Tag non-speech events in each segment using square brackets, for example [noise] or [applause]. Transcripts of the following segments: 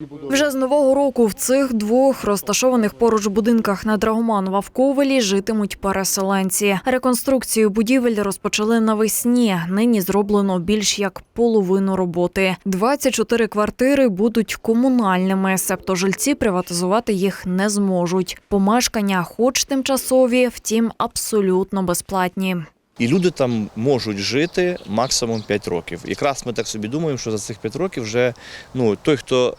Вже з нового року в цих двох розташованих поруч будинках на Драгоманова в Ковелі житимуть переселенці. Реконструкцію будівель розпочали навесні. Нині зроблено більш як половину роботи. 24 квартири будуть комунальними, себто жильці приватизувати їх не зможуть. Помешкання, хоч тимчасові, втім абсолютно безплатні. І люди там можуть жити максимум 5 років. Якраз ми так собі думаємо, що за цих 5 років вже ну, той, хто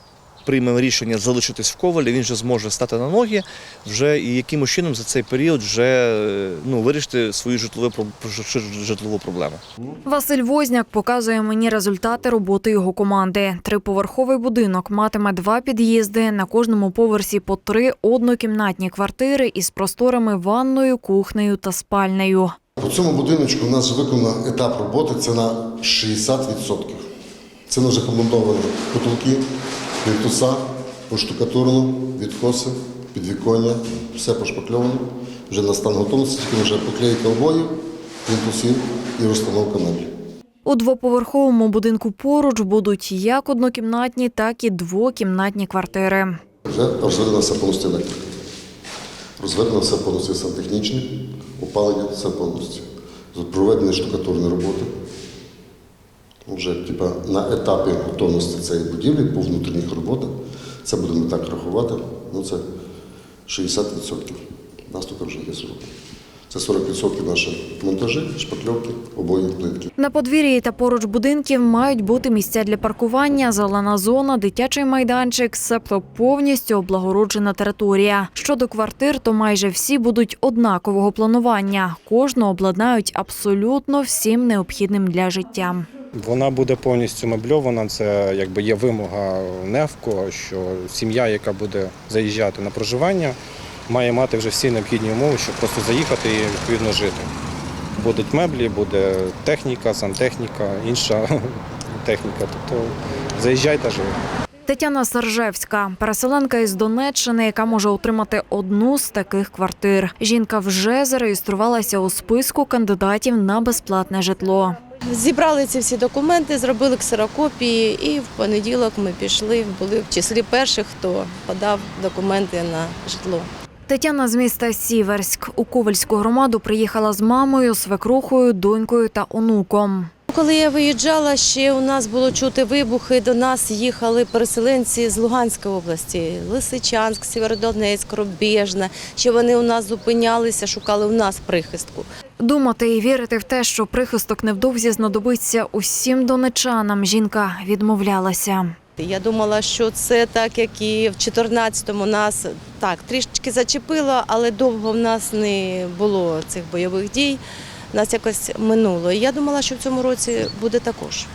прийме рішення залишитись в ковалі, він вже зможе стати на ноги вже і якимось чином за цей період вже е, ну, вирішити свою житлову, житлову проблему. Василь Возняк показує мені результати роботи його команди. Триповерховий будинок матиме два під'їзди, на кожному поверсі по три однокімнатні квартири із просторами ванною, кухнею та спальнею. По цьому будиночку у нас виконано етап роботи це на 60%. Це вже побудовані потолки, плінтуса, поштукатурно, відкоси, підвіконня, все пошпакльовано. Вже на стан готовності, тільки вже поклейка обоїв, плінтусів і розстановка меблів. У двоповерховому будинку поруч будуть як однокімнатні, так і двокімнатні квартири. Вже розведена все повністю електрика. Розведено все повністю сантехнічне, опалення, все повністю. Проведені штукатурні роботи. Вже типа, на етапі готовності цієї будівлі по внутрішніх роботах, це будемо так рахувати, ну це 60%. У нас вже є 40. Це 40% наші монтажі, шпакльовки, обої, плитки. На подвір'ї та поруч будинків мають бути місця для паркування, зелена зона, дитячий майданчик, себто повністю облагороджена територія. Щодо квартир, то майже всі будуть однакового планування. Кожну обладнають абсолютно всім необхідним для життя. Вона буде повністю мебльована. Це якби є вимога НЕФКО, що сім'я, яка буде заїжджати на проживання, має мати вже всі необхідні умови, щоб просто заїхати і відповідно жити. Будуть меблі, буде техніка, сантехніка, інша [laughs] техніка. Тобто заїжджайте живи. Тетяна Саржевська, переселенка із Донеччини, яка може отримати одну з таких квартир. Жінка вже зареєструвалася у списку кандидатів на безплатне житло. Зібрали ці всі документи, зробили ксерокопії, і в понеділок ми пішли, були в числі перших, хто подав документи на житло. Тетяна з міста Сіверськ у Ковальську громаду приїхала з мамою, свекрухою, донькою та онуком. Коли я виїжджала, ще у нас було чути вибухи. До нас їхали переселенці з Луганської області, Лисичанськ, Сєвєродонецьк, Рубежна. Що вони у нас зупинялися, шукали у нас прихистку. Думати і вірити в те, що прихисток невдовзі знадобиться усім донечанам, жінка відмовлялася. Я думала, що це так, як і в 14-му нас так трішечки зачепило, але довго в нас не було цих бойових дій. Нас якось минуло. І я думала, що в цьому році буде також.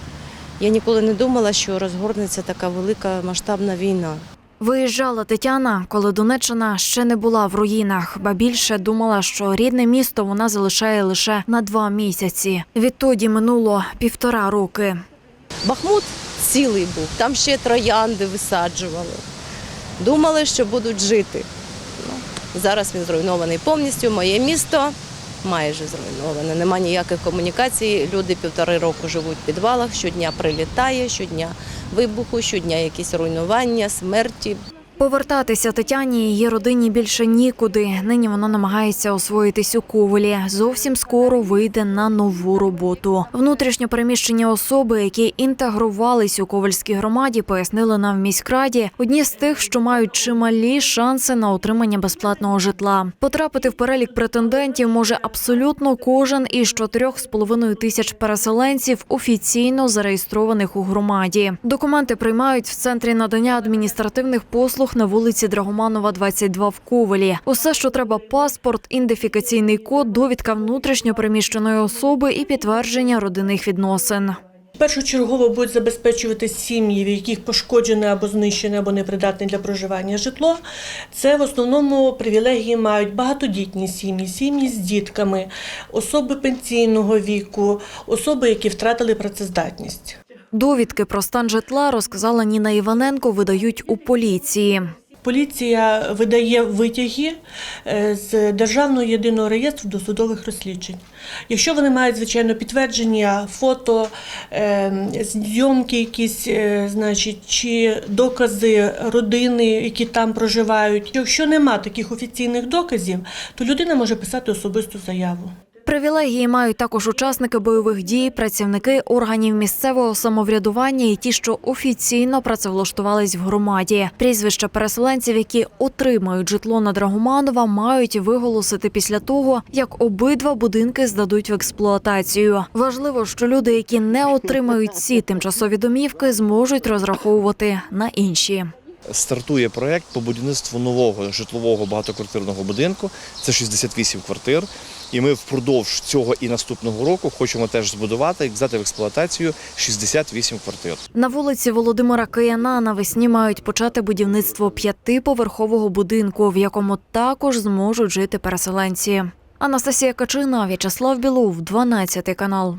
Я ніколи не думала, що розгорнеться така велика масштабна війна. Виїжджала Тетяна, коли Донеччина ще не була в руїнах, ба більше думала, що рідне місто вона залишає лише на два місяці. Відтоді минуло півтора роки. Бахмут цілий був, там ще троянди висаджували. Думали, що будуть жити. Ну, зараз він зруйнований повністю. Моє місто майже зруйноване. Нема ніяких комунікацій. Люди півтори року живуть в підвалах, щодня прилітає, щодня вибуху, щодня якісь руйнування, смерті. Повертатися Тетяні і її родині більше нікуди. Нині вона намагається освоїтись у Ковелі. Зовсім скоро вийде на нову роботу. Внутрішньо переміщені особи, які інтегрувались у ковальській громаді, пояснили нам в міськраді. Одні з тих, що мають чималі шанси на отримання безплатного житла. Потрапити в перелік претендентів може абсолютно кожен із чотирьох з половиною тисяч переселенців, офіційно зареєстрованих у громаді. Документи приймають в центрі надання адміністративних послуг на вулиці Драгоманова, 22 в Ковелі. Усе, що треба: паспорт, ідентифікаційний код, довідка внутрішньо переміщеної особи і підтвердження родинних відносин. Першочергово будуть забезпечувати сім'ї, в яких пошкоджене або знищене, або непридатне для проживання житло. Це в основному привілегії мають багатодітні сім'ї, сім'ї з дітками, особи пенсійного віку, особи, які втратили працездатність. Довідки про стан житла розказала Ніна Іваненко. Видають у поліції. поліція видає витяги е, з Державного єдиного реєстру досудових розслідчень. Якщо вони мають, звичайно, підтвердження, фото, е, зйомки якісь, е, значить, чи докази родини, які там проживають. Якщо нема таких офіційних доказів, то людина може писати особисту заяву. Привілегії мають також учасники бойових дій, працівники органів місцевого самоврядування і ті, що офіційно працевлаштувались в громаді. Прізвища переселенців, які отримають житло на Драгоманова, мають виголосити після того, як обидва будинки здадуть в експлуатацію. Важливо, що люди, які не отримають ці тимчасові домівки, зможуть розраховувати на інші. Стартує проект по будівництву нового житлового багатоквартирного будинку. Це 68 квартир. І ми впродовж цього і наступного року хочемо теж збудувати і взяти в експлуатацію 68 квартир. На вулиці Володимира Кияна навесні мають почати будівництво п'ятиповерхового будинку, в якому також зможуть жити переселенці. Анастасія Качина, В'ячеслав Білов, 12 канал.